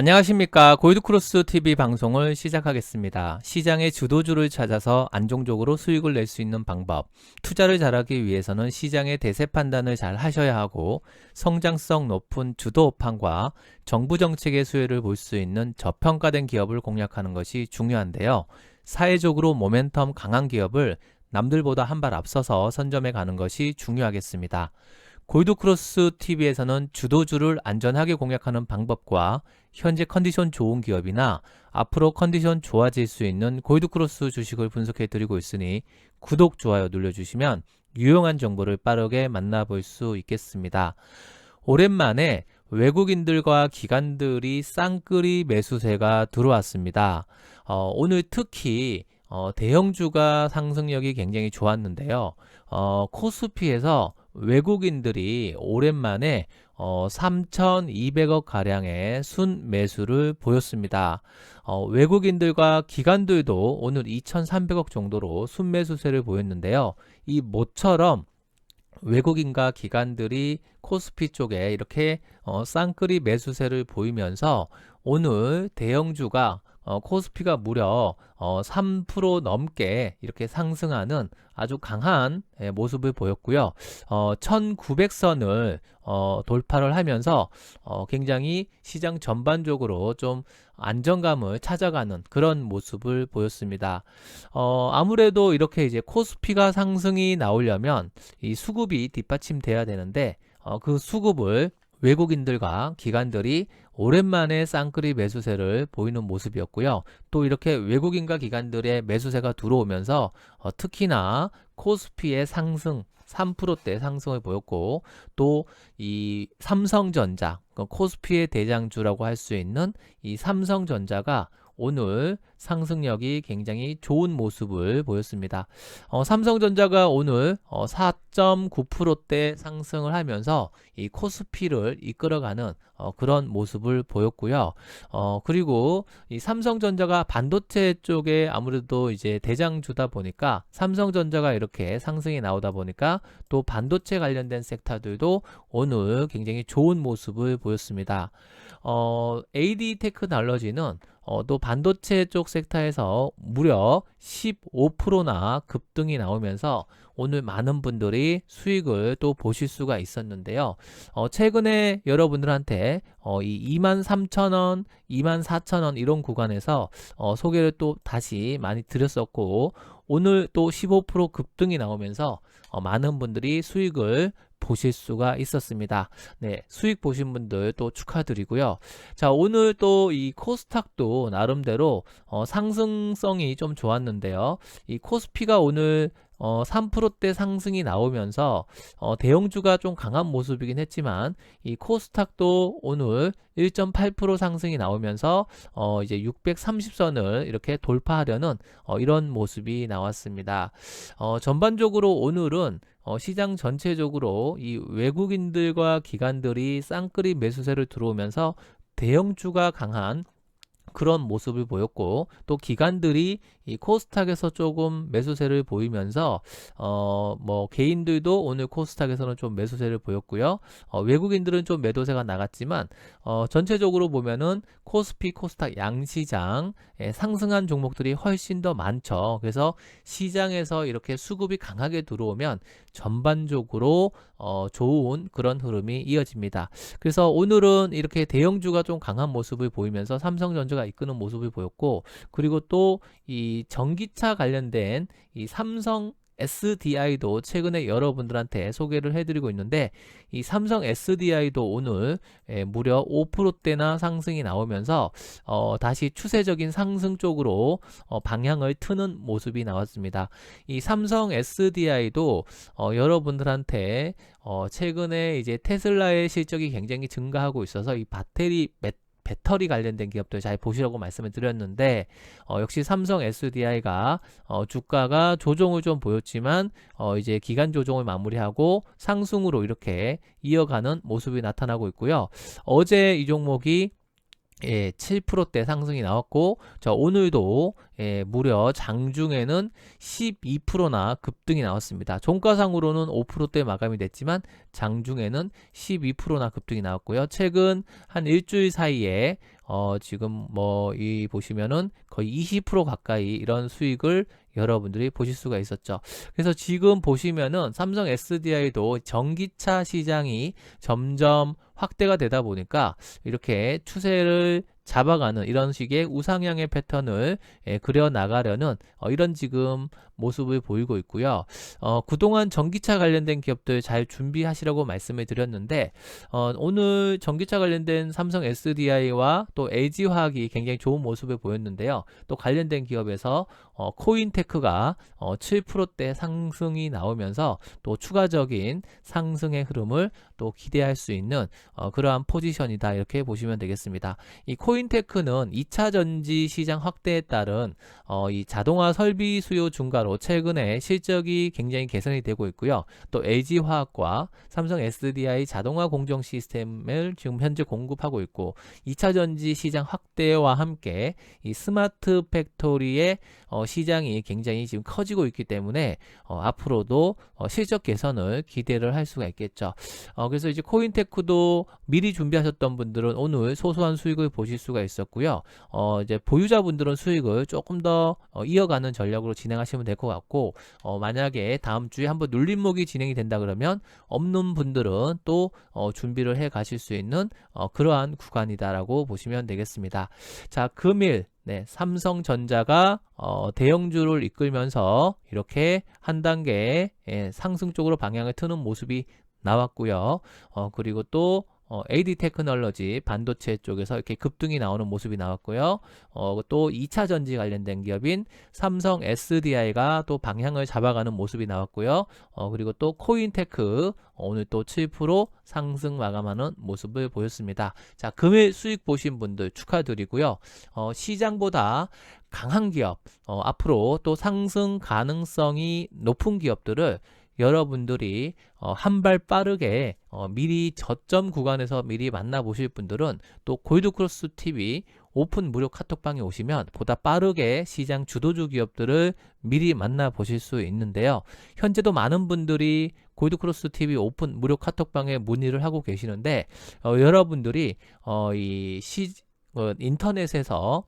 안녕하십니까. 골드크로스 TV 방송을 시작하겠습니다. 시장의 주도주를 찾아서 안정적으로 수익을 낼 수 있는 방법. 투자를 잘하기 위해서는 시장의 대세 판단을 잘 하셔야 하고 성장성 높은 주도 업황과 정부 정책의 수혜를 볼 수 있는 저평가된 기업을 공략하는 것이 중요한데요. 사회적으로 모멘텀 강한 기업을 남들보다 한 발 앞서서 선점해 가는 것이 중요하겠습니다. 골드크로스 TV에서는 주도주를 안전하게 공략하는 방법과 현재 컨디션 좋은 기업이나 앞으로 컨디션 좋아질 수 있는 골드크로스 주식을 분석해 드리고 있으니 구독, 좋아요 눌러주시면 유용한 정보를 빠르게 만나볼 수 있겠습니다. 오랜만에 외국인들과 기관들이 쌍끌이 매수세가 들어왔습니다. 어, 오늘 특히 어, 대형주가 상승력이 굉장히 좋았는데요. 어, 코스피에서 외국인들이 오랜만에 어, 3,200억 가량의 순 매수를 보였습니다. 어, 외국인들과 기관들도 오늘 2,300억 정도로 순 매수세를 보였는데요. 이 모처럼 외국인과 기관들이 코스피 쪽에 이렇게 어, 쌍끌이 매수세를 보이면서 오늘 대형주가 어, 코스피가 무려 어, 3% 넘게 이렇게 상승하는 아주 강한 예, 모습을 보였고요. 어, 1900선을 어, 돌파를 하면서 어, 굉장히 시장 전반적으로 좀 안정감을 찾아가는 그런 모습을 보였습니다. 어, 아무래도 이렇게 이제 코스피가 상승이 나오려면 이 수급이 뒷받침돼야 되는데 어, 그 수급을 외국인들과 기관들이 오랜만에 쌍끌이 매수세를 보이는 모습이었고요. 또 이렇게 외국인과 기관들의 매수세가 들어오면서 어, 특히나 코스피의 상승 3%대 상승을 보였고 또 이 삼성전자 그 코스피의 대장주라고 할 수 있는 이 삼성전자가 오늘 상승력이 굉장히 좋은 모습을 보였습니다. 어, 삼성전자가 오늘 어, 4.9%대 상승을 하면서 이 코스피를 이끌어가는 어, 그런 모습을 보였고요. 어, 그리고 이 삼성전자가 반도체 쪽에 아무래도 이제 대장주다 보니까 삼성전자가 이렇게 상승이 나오다 보니까 또 반도체 관련된 섹터들도 오늘 굉장히 좋은 모습을 보였습니다. 어, AD 테크놀로지는 어, 또 반도체 쪽 섹터에서 무려 15%나 급등이 나오면서 오늘 많은 분들이 수익을 또 보실 수가 있었는데요. 어, 최근에 여러분들한테 어, 이 23,000원, 24,000원 이런 구간에서 어, 소개를 또 다시 많이 드렸었고 오늘 또 15% 급등이 나오면서 어, 많은 분들이 수익을 보실 수가 있었습니다. 네, 수익 보신 분들 또 축하드리고요. 자, 오늘 또 이 코스닥도 나름대로 어, 상승성이 좀 좋았는데요. 이 코스피가 오늘 어, 3%대 상승이 나오면서 어, 대형주가 좀 강한 모습이긴 했지만 이 코스닥도 오늘 1.8% 상승이 나오면서 어, 이제 630선을 이렇게 돌파하려는 어, 이런 모습이 나왔습니다. 어, 전반적으로 오늘은 어, 시장 전체적으로 이 외국인들과 기관들이 쌍끌이 매수세를 들어오면서 대형주가 강한 그런 모습을 보였고 또 기관들이 이 코스닥에서 조금 매수세를 보이면서 어 뭐 개인들도 오늘 코스닥에서는 좀 매수세를 보였고요. 어 외국인들은 좀 매도세가 나갔지만 어 전체적으로 보면은 코스피 코스닥 양시장 상승한 종목들이 훨씬 더 많죠. 그래서 시장에서 이렇게 수급이 강하게 들어오면 전반적으로 어 좋은 그런 흐름이 이어집니다. 그래서 오늘은 이렇게 대형주가 좀 강한 모습을 보이면서 삼성전자가 이끄는 모습을 보였고 그리고 또 이 전기차 관련된 이 삼성 SDI도 최근에 여러분들한테 소개를 해드리고 있는데 이 삼성 SDI도 오늘 예, 무려 5%대나 상승이 나오면서 어, 다시 추세적인 상승 쪽으로 어, 방향을 트는 모습이 나왔습니다. 이 삼성 SDI도 어, 여러분들한테 어, 최근에 이제 테슬라의 실적이 굉장히 증가하고 있어서 이 배터리 매 배터리 관련된 기업들 잘 보시라고 말씀을 드렸는데 어, 역시 삼성 SDI가 어, 주가가 조정을 좀 보였지만 어, 이제 기간 조정을 마무리하고 상승으로 이렇게 이어가는 모습이 나타나고 있고요. 어제 이 종목이 예, 7%대 상승이 나왔고, 자, 오늘도 예, 무려 장중에는 12%나 급등이 나왔습니다. 종가상으로는 5%대 마감이 됐지만 장중에는 12%나 급등이 나왔고요. 최근 한 일주일 사이에 어, 지금 뭐 이 보시면은 거의 20% 가까이 이런 수익을 여러분들이 보실 수가 있었죠. 그래서 지금 보시면은 삼성 SDI도 전기차 시장이 점점 확대가 되다 보니까 이렇게 추세를 잡아가는 이런 식의 우상향의 패턴을 예, 그려 나가려는 어, 이런 지금 모습을 보이고 있고요. 어, 그동안 전기차 관련된 기업들 잘 준비하시라고 말씀을 드렸는데 어, 오늘 전기차 관련된 삼성 SDI와 또 LG화학이 굉장히 좋은 모습을 보였는데요. 또 관련된 기업에서 어, 코인테크가 어, 7%대 상승이 나오면서 또 추가적인 상승의 흐름을 또 기대할 수 있는 어, 그러한 포지션이다 이렇게 보시면 되겠습니다. 이 코인테크는 2차 전지 시장 확대에 따른 어, 이 자동화 설비 수요 증가로 최근에 실적이 굉장히 개선이 되고 있고요. 또 LG화학과 삼성 SDI 자동화 공정 시스템을 지금 현재 공급하고 있고 2차 전지 시장 확대와 함께 이 스마트 팩토리의 어, 시장이 굉장히 지금 커지고 있기 때문에 어, 앞으로도 어, 실적 개선을 기대를 할 수가 있겠죠. 어, 그래서 이제 코인테크도 미리 준비하셨던 분들은 오늘 소소한 수익을 보실 수가 있었고요. 어, 이제 보유자분들은 수익을 조금 더 어, 이어가는 전략으로 진행하시면 될 것 같고, 어, 만약에 다음 주에 한번 눌림목이 진행이 된다 그러면 없는 분들은 또 어, 준비를 해 가실 수 있는 어, 그러한 구간이다라고 보시면 되겠습니다. 자, 금일 네, 삼성전자가 어, 대형주를 이끌면서 이렇게 한 단계 예, 상승 쪽으로 방향을 트는 모습이 나왔고요. 어, 그리고 또 어, AD 테크놀로지 반도체 쪽에서 이렇게 급등이 나오는 모습이 나왔고요. 어, 또 2차 전지 관련된 기업인 삼성 SDI가 또 방향을 잡아가는 모습이 나왔고요. 어, 그리고 또 코인테크 오늘 또 7% 상승 마감하는 모습을 보였습니다. 자, 금일 수익 보신 분들 축하드리고요. 어, 시장보다 강한 기업, 어, 앞으로 또 상승 가능성이 높은 기업들을 여러분들이 어, 한 발 빠르게 어, 미리 저점 구간에서 미리 만나보실 분들은 또 골드크로스 TV 오픈 무료 카톡방에 오시면 보다 빠르게 시장 주도주 기업들을 미리 만나보실 수 있는데요. 현재도 많은 분들이 골드크로스 TV 오픈 무료 카톡방에 문의를 하고 계시는데 어, 여러분들이 어, 이 시, 어, 인터넷에서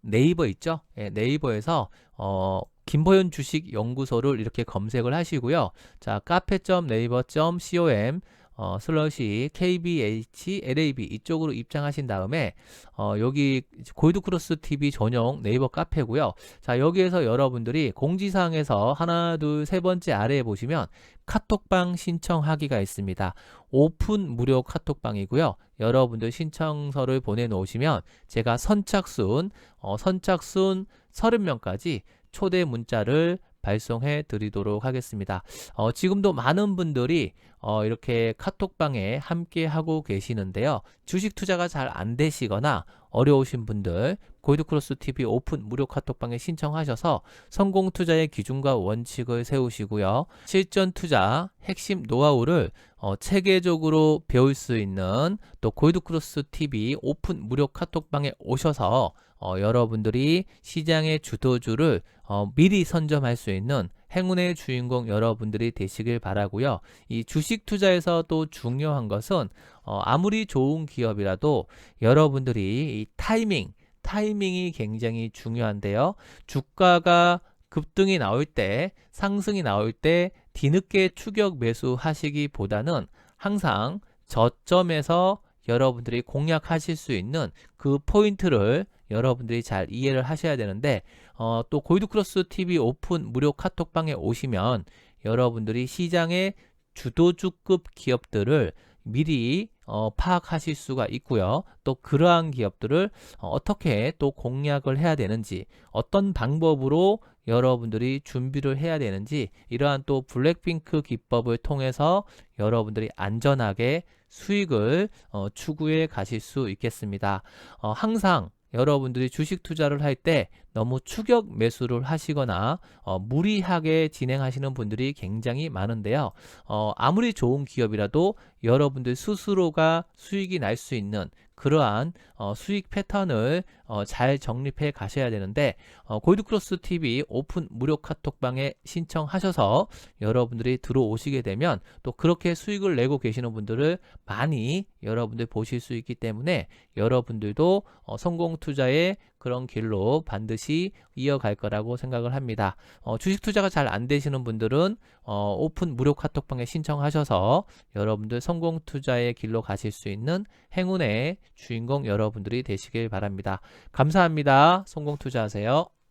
네이버 있죠? 예, 네이버에서 어, 김보현 주식 연구소를 이렇게 검색을 하시고요. 자, 카페.네이버.com 어, 슬러시 KBHLAB 이쪽으로 입장하신 다음에 어, 여기 골드크로스 TV 전용 네이버 카페고요. 자, 여기에서 여러분들이 공지사항에서 하나, 둘, 세 번째 아래에 보시면 카톡방 신청하기가 있습니다. 오픈 무료 카톡방이고요. 여러분들 신청서를 보내놓으시면 제가 선착순, 어, 선착순 30명까지 초대 문자를 발송해 드리도록 하겠습니다. 어, 지금도 많은 분들이 어, 이렇게 카톡방에 함께 하고 계시는데요. 주식 투자가 잘 안 되시거나 어려우신 분들 골드크로스 TV 오픈 무료 카톡방에 신청하셔서 성공 투자의 기준과 원칙을 세우시고요. 실전 투자 핵심 노하우를 어, 체계적으로 배울 수 있는 또 골드크로스 TV 오픈 무료 카톡방에 오셔서 어, 여러분들이 시장의 주도주를 어, 미리 선점할 수 있는 행운의 주인공 여러분들이 되시길 바라고요. 이 주식 투자에서 또 중요한 것은 어, 아무리 좋은 기업이라도 여러분들이 이 타이밍, 타이밍이 굉장히 중요한데요. 주가가 급등이 나올 때, 상승이 나올 때 뒤늦게 추격 매수 하시기보다는 항상 저점에서 여러분들이 공략하실 수 있는 그 포인트를 여러분들이 잘 이해를 하셔야 되는데 어, 또 골드크로스 TV 오픈 무료 카톡방에 오시면 여러분들이 시장의 주도주급 기업들을 미리 어, 파악하실 수가 있고요. 또 그러한 기업들을 어, 떻게 또 공략을 해야 되는지 어떤 방법으로 여러분들이 준비를 해야 되는지 이러한 또 블랙핑크 기법을 통해서 여러분들이 안전하게 수익을 어, 추구해 가실 수 있겠습니다. 어, 항상 여러분들이 주식 투자를 할 때 너무 추격 매수를 하시거나 어, 무리하게 진행하시는 분들이 굉장히 많은데요. 어, 아무리 좋은 기업이라도 여러분들 스스로가 수익이 날 수 있는 그러한 어, 수익 패턴을 어, 잘 정립해 가셔야 되는데 어, 골드크로스 TV 오픈 무료 카톡방에 신청하셔서 여러분들이 들어오시게 되면 또 그렇게 수익을 내고 계시는 분들을 많이 여러분들 보실 수 있기 때문에 여러분들도 어, 성공 투자의 그런 길로 반드시 이어갈 거라고 생각을 합니다. 어, 주식 투자가 잘 안 되시는 분들은 어, 오픈 무료 카톡방에 신청하셔서 여러분들 성공 투자의 길로 가실 수 있는 행운의 주인공 여러분들이 되시길 바랍니다. 감사합니다. 성공 투자하세요.